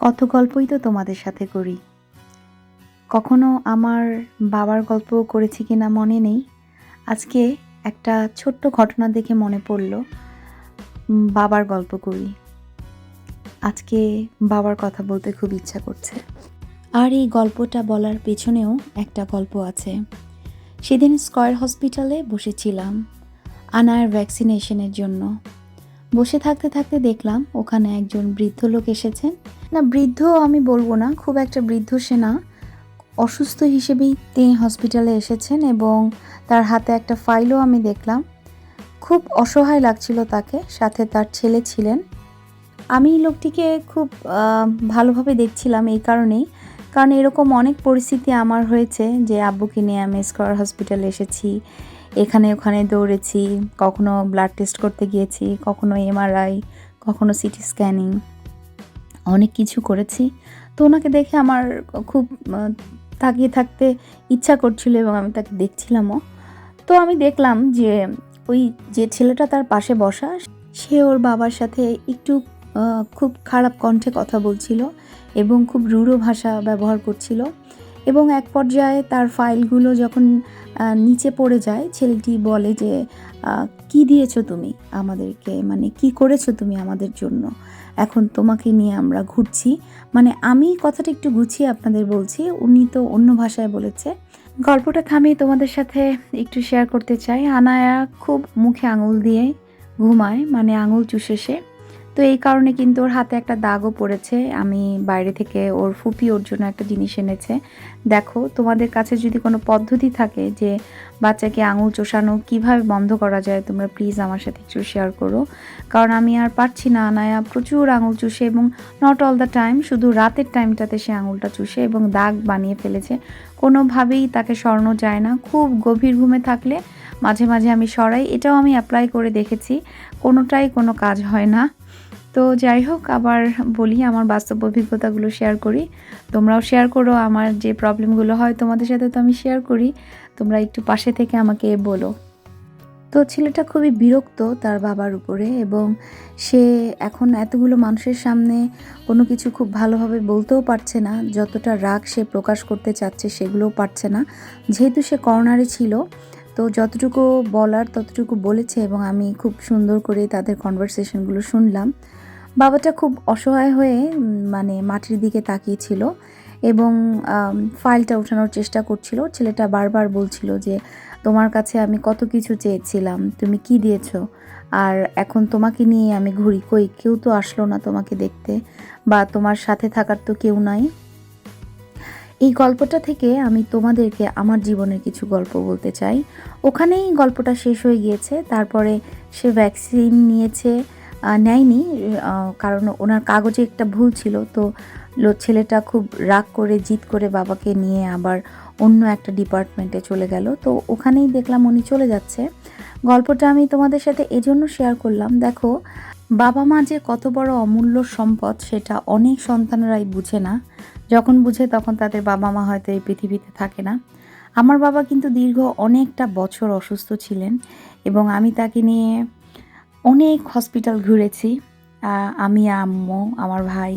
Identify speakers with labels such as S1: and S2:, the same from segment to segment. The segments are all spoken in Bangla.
S1: কত গল্পই তো তোমাদের সাথে করি। কখনো আমার বাবার গল্প করেছি কি না মনে নেই। আজকে একটা ছোট্ট ঘটনা দেখে মনে পড়ল। বাবার গল্প করি। আজকে বাবার কথা বলতে খুব ইচ্ছা করছে। আর এই গল্পটা বলার পেছনেও একটা গল্প আছে। সেদিন স্কয়ার হসপিটালে বসেছিলাম, আনার ভ্যাকসিনেশনের জন্য। বসে থাকতে থাকতে দেখলাম ওখানে একজন বৃদ্ধ লোক এসেছেন না, বৃদ্ধ আমি বলব না, খুব একটা বৃদ্ধ সে না। অসুস্থ হিসেবেই তিনি হসপিটালে এসেছেন এবং তার হাতে একটা ফাইলও আমি দেখলাম। খুব অসহায় লাগছিল তাকে, সাথে তার ছেলে ছিলেন। আমি লোকটিকে খুব ভালোভাবে দেখছিলাম এই কারণেই। কারণ এরকম অনেক পরিস্থিতি আমার হয়েছে যে, আব্বুকে নিয়ে আমি স্কয়ার হসপিটালে এসেছি। এখানে ওখানে দৌড়েছি, কখনো ব্লাড টেস্ট করতে গিয়েছি, কখনো এমআরআই কখনো সিটি স্ক্যানিং অনেক কিছু করেছি। তো ওনাকে দেখে আমার খুব তাকিয়ে থাকতে ইচ্ছা করছিল এবং আমি তাকে দেখছিলামও। তো আমি দেখলাম যে ওই যে ছেলেটা তার পাশে বসা, সে ওর বাবার সাথে একটু খুব খারাপ কণ্ঠে কথা বলছিল এবং খুব রূঢ় ভাষা ব্যবহার করছিল। এবং এক পর্যায়ে তার ফাইলগুলো যখন নিচে পড়ে যায়, ছেলেটি বলে যে কি দিয়েছ তুমি আমাদেরকে? মানে কি করেছ তুমি আমাদের জন্য? এখন তোমাকে নিয়ে আমরা ঘুরছি। মানে আমি কথাটা একটু গুছিয়ে আপনাদের বলছি। উনি তো অন্য ভাষায় বলেছে। গল্পটা থামিয়ে তোমাদের সাথে একটু শেয়ার করতে চাই। আনায়া খুব মুখে আঙুল দিয়ে ঘুমায় মানে আঙুল চুষে সে। তো এই কারণে কিন্তু ওর হাতে একটা দাগও পড়েছে। আমি বাইরে থেকে ওর ফুপি ওর জন্য একটা জিনিস এনেছে। দেখো, তোমাদের কাছে যদি কোনো পদ্ধতি থাকে যে বাচ্চাকে আঙুল চোষানো কীভাবে বন্ধ করা যায়, তোমরা প্লিজ আমার সাথে একটু শেয়ার করো। কারণ আমি আর পারছি না আনায়া প্রচুর আঙুল চুষে এবং নট অল দ্য টাইম শুধু রাতের টাইমটাতে সে আঙুলটা চুষে এবং দাগ বানিয়ে ফেলেছে। কোনোভাবেই তাকে সরানো যায় না। খুব গভীর ঘুমে থাকলে মাঝে মাঝে আমি সরাই। এটাও আমি অ্যাপ্লাই করে দেখেছি। কোনোটাই কোনো কাজ হয় না। তো যাই হোক, আবার বলি আমার বাস্তব অভিজ্ঞতাগুলো শেয়ার করি। তোমরাও শেয়ার করো, আমার যে প্রবলেমগুলো হয় তোমাদের সাথে তো আমি শেয়ার করি। তোমরা একটু পাশে থেকে আমাকে বলো। তো ছেলেটা খুবই বিরক্ত তার বাবার উপরে এবং সে এখন এতগুলো মানুষের সামনে কোনো কিছু খুব ভালোভাবে বলতেও পারছে না। যতটা রাগ সে প্রকাশ করতে চাচ্ছে সেগুলোও পারছে না। যেহেতু সে কর্নারে ছিল, তো যতটুকু বলার ততটুকু বলেছে এবং আমি খুব সুন্দর করে তাদের কনভারসেশনগুলো শুনলাম। বাবাটা খুব অসহায় হয়ে মানে মাটির দিকে তাকিয়েছিল এবং ফাইলটা ওঠানোর চেষ্টা করছিল। ছেলেটা বারবার বলছিল যে, তোমার কাছে আমি কত কিছু চেয়েছিলাম, তুমি কি দিয়েছ? আর এখন তোমাকে নিয়ে আমি ঘুরি, কই? কেউ তো আসলো না তোমাকে দেখতে বা তোমার সাথে থাকার তো কেউ নাই। এই গল্পটা থেকে আমি তোমাদেরকে আমার জীবনের কিছু গল্প বলতে চাই। ওখানেই গল্পটা শেষ হয়ে গিয়েছে। তারপরে সে ভ্যাকসিন নিয়েছে। নেয়নি কারণ ওনার কাগজে একটা ভুল ছিল। তো ছেলেটা খুব রাগ করে, জিদ করে বাবাকে নিয়ে আবার অন্য একটা ডিপার্টমেন্টে চলে গেল। তো ওখানেই দেখলাম উনি চলে যাচ্ছে। গল্পটা আমি তোমাদের সাথে এজন্য শেয়ার করলাম। দেখো, বাবা মা যে কত বড় অমূল্য সম্পদ, সেটা অনেক সন্তানরাই বুঝে না। যখন বুঝে তখন তাদের বাবা মা হয়তো এই পৃথিবীতে থাকে না। আমার বাবা কিন্তু দীর্ঘ অনেকটা বছর অসুস্থ ছিলেন এবং আমি তাকে নিয়ে অনেক হসপিটাল ঘুরেছি আমি, আম্মু, আমার ভাই।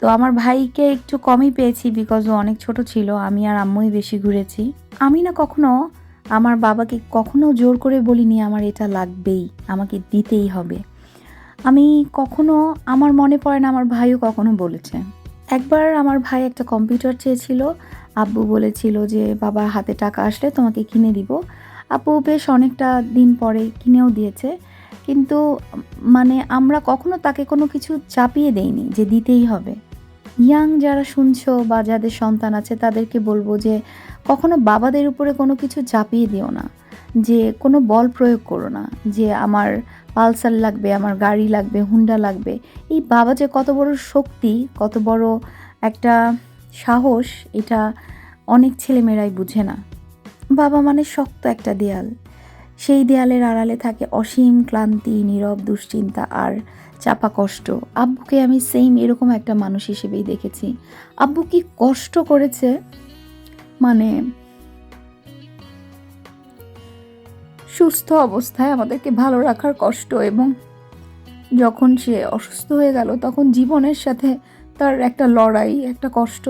S1: তো আমার ভাইকে একটু কমই পেয়েছি বিকজ ও অনেক ছোট ছিল, আমি আর আম্মুই বেশি ঘুরেছি। আমি না কখনো আমার বাবাকে কখনো জোর করে বলিনি, আমার এটা লাগবেই, আমাকে দিতেই হবে। আমি কখনো, আমার মনে পড়ে না, আমার ভাইও কখনো বলেছে। একবার আমার ভাই একটা কম্পিউটার চেয়েছিল, আব্বু বলেছিল যে বাবা হাতে টাকা আসলে তোমাকে কিনে দিব। আব্বু বেশ অনেকটা দিন পরে কিনেও দিয়েছে। কিন্তু মানে আমরা কখনো তাকে কোনো কিছু চাপিয়ে দেইনি যে দিতেই হবে। ইয়াং যারা শুনছো বা যাদের সন্তান আছে, তাদেরকে বলব যে, কখনো বাবাদের উপরে কোনো কিছু চাপিয়ে দিও না। যে, কোনো বল প্রয়োগ করো না। যে, আমার পালসার লাগবে, আমার গাড়ি লাগবে, হুন্ডা লাগবে। এই বাবা যে কত বড় শক্তি, কত বড় একটা সাহস, এটা অনেক ছেলেমেয়েরাই বুঝে না। বাবা মানে শক্ত একটা দেয়াল। সেই দেয়ালের আড়ালে থাকে অসীম ক্লান্তি, নীরব দুশ্চিন্তা আর চাপা কষ্ট। আব্বুকে আমি সেম এরকম একটা মানুষ হিসেবেই দেখেছি। আব্বু কি কষ্ট করেছে? মানে সুস্থ অবস্থায় আমাদেরকে ভালো রাখার কষ্ট এবং যখন সে অসুস্থ হয়ে গেল, তখন জীবনের সাথে তার একটা লড়াই, একটা কষ্ট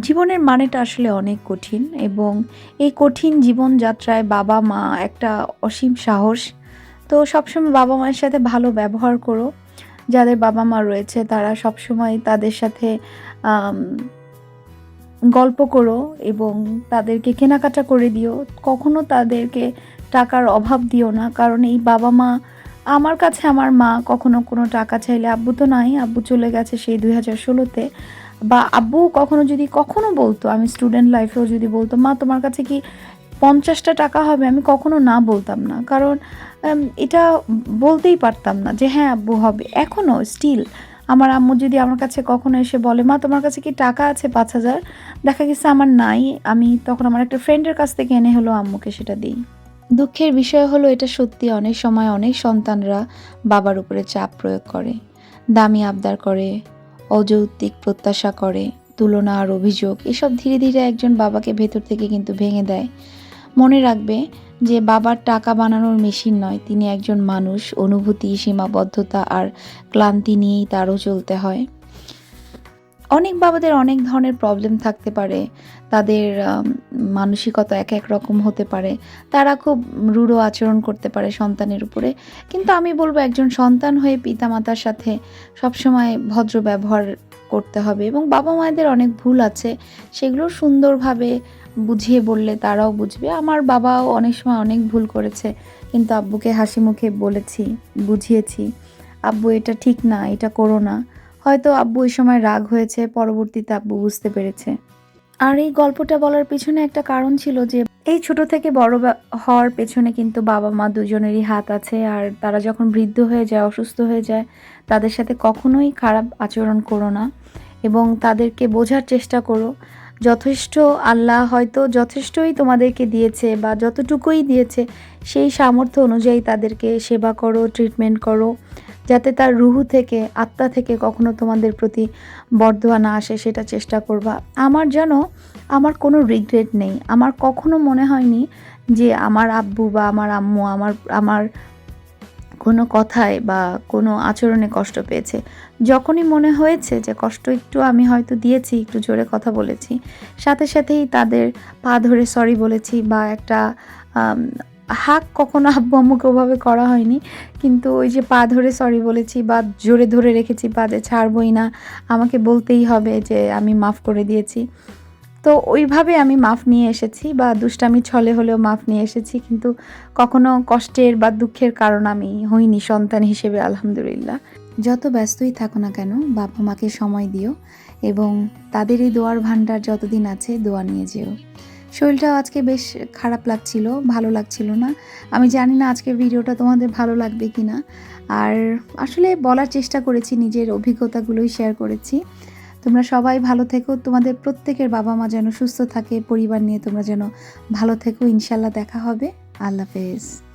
S1: জীবনের মানেটা আসলে অনেক কঠিন এবং এই কঠিন জীবনযাত্রায় বাবা মা একটা অসীম সাহস। তো সবসময় বাবা মায়ের সাথে ভালো ব্যবহার করো। যাদের বাবা মা রয়েছে তারা সবসময় তাদের সাথে গল্প করো এবং তাদেরকে কেনাকাটা করে দিও। কখনো তাদেরকে টাকার অভাব দিও না কারণ এই বাবা মা, আমার কাছে আমার মা কখনো কোনো টাকা চাইলে আব্বু তো নাই, আব্বু চলে গেছে সেই দুই হাজার ষোলোতে। বা আব্বু কখনো যদি কখনো বলতো, আমি স্টুডেন্ট লাইফেও যদি বলতো, মা, তোমার কাছে কি পঞ্চাশটা টাকা হবে? আমি কখনো না বলতাম না। কারণ এটা বলতেই পারতাম না যে হ্যাঁ আব্বু, হবে। এখনও স্টিল আমার আম্মু যদি আমার কাছে কখনো এসে বলে, মা, তোমার কাছে কি টাকা আছে পাঁচ হাজার? দেখা গেছে আমার নাই। আমি তখন আমার একটা ফ্রেন্ডের কাছ থেকে এনে হলো আম্মুকে সেটা দিই। দুঃখের বিষয় হলো, এটা সত্যি অনেক সময় অনেক সন্তানরা বাবার উপরে চাপ প্রয়োগ করে, দামি আবদার করে অযৌক্তিক প্রত্যাশা করে, তুলনা আর অভিযোগ, এসব ধীরে ধীরে একজন বাবাকে ভেতর থেকে কিন্তু ভেঙে দেয়। মনে রাখবে যে বাবার টাকা বানানোর মেশিন নয়, তিনি একজন মানুষ, অনুভূতি, সীমাবদ্ধতা আর ক্লান্তি নিয়েই তারও চলতে হয়। অনেক বাবাদের অনেক ধরনের প্রবলেম থাকতে পারে। তাদের মানসিকতা এক এক রকম হতে পারে। তারা খুব রূঢ় আচরণ করতে পারে সন্তানের উপরে। কিন্তু আমি বলব একজন সন্তান হয়ে পিতামাতার সাথে সবসময় ভদ্র ব্যবহার করতে হবে এবং বাবা মায়েদের অনেক ভুল আছে। সেগুলো সুন্দরভাবে বুঝিয়ে বললে তারাও বুঝবে। আমার বাবাও অনেক সময় অনেক ভুল করেছে। কিন্তু আব্বুকে হাসি মুখে বলেছি, বুঝিয়েছি, আব্বু, এটা ঠিক না, এটা করো না। হয়তো আব্বু ওই সময় রাগ হয়েছে, পরবর্তীতে আব্বু বুঝতে পেরেছে। আর এই গল্পটা বলার পেছনে একটা কারণ ছিল যে, এই ছোট থেকে বড় হওয়ার পেছনে কিন্তু বাবা মা দুজনেরই হাত আছে, আর তারা যখন বৃদ্ধ হয়ে যায়, অসুস্থ হয়ে যায়, তাদের সাথে কখনোই খারাপ আচরণ করো না এবং তাদেরকে বোঝার চেষ্টা করো। যথেষ্ট আল্লাহ হয়তো যথেষ্টই তোমাদেরকে দিয়েছে বা যতটুকুই দিয়েছে, সেই সামর্থ্য অনুযায়ী তাদেরকে সেবা করো ট্রিটমেন্ট করো। যাতে তার রুহু থেকে, আত্মা থেকে কখনো তোমাদের প্রতি বরদোয়া না আসে, সেটা চেষ্টা করবা। আমার যেন আমার কোনো রিগ্রেট নেই। আমার কখনো মনে হয়নি যে আমার আব্বু বা আমার আম্মু আমার আমার কোনো কথায় বা কোনো আচরণে কষ্ট পেয়েছে। যখনই মনে হয়েছে যে কষ্ট একটু আমি হয়তো দিয়েছি, একটু জোরে কথা বলেছি, সাথে সাথেই তাদের পা ধরে সরি বলেছি বা একটা হাক কখনো আব্বু আম্মুকে ওভাবে করা হয়নি। কিন্তু ওই যে পা ধরে সরি বলেছি বা জোরে ধরে রেখেছি পা যে ছাড়বই না, আমাকে বলতেই হবে যে আমি মাফ করে দিয়েছি। তো ওইভাবে আমি মাফ নিয়ে এসেছি বা দুষ্টামি ছলে হলেও মাফ নিয়ে এসেছি, কিন্তু কখনো কষ্টের বা দুঃখের কারণ আমি হইনি সন্তান হিসেবে, আলহামদুলিল্লাহ। যত ব্যস্তই থাকো না কেন বাবা মাকে সময় দিও এবং তাদের এই দোয়ার ভান্ডার যতদিন আছে দোয়া নিয়ে যেও। শরীরটাও আজকে বেশ খারাপ লাগছিল, ভালো লাগছিল না। আমি জানি না আজকের ভিডিওটা তোমাদের ভালো লাগবে কি না। আর আসলে বলার চেষ্টা করেছি, নিজের অভিজ্ঞতাগুলোই শেয়ার করেছি। তোমরা সবাই ভালো থেকো, তোমাদের প্রত্যেকের বাবা মা যেন সুস্থ থাকে, পরিবার নিয়ে তোমরা যেন ভালো থেকো। ইনশাল্লাহ দেখা হবে। আল্লাহ হাফেজ।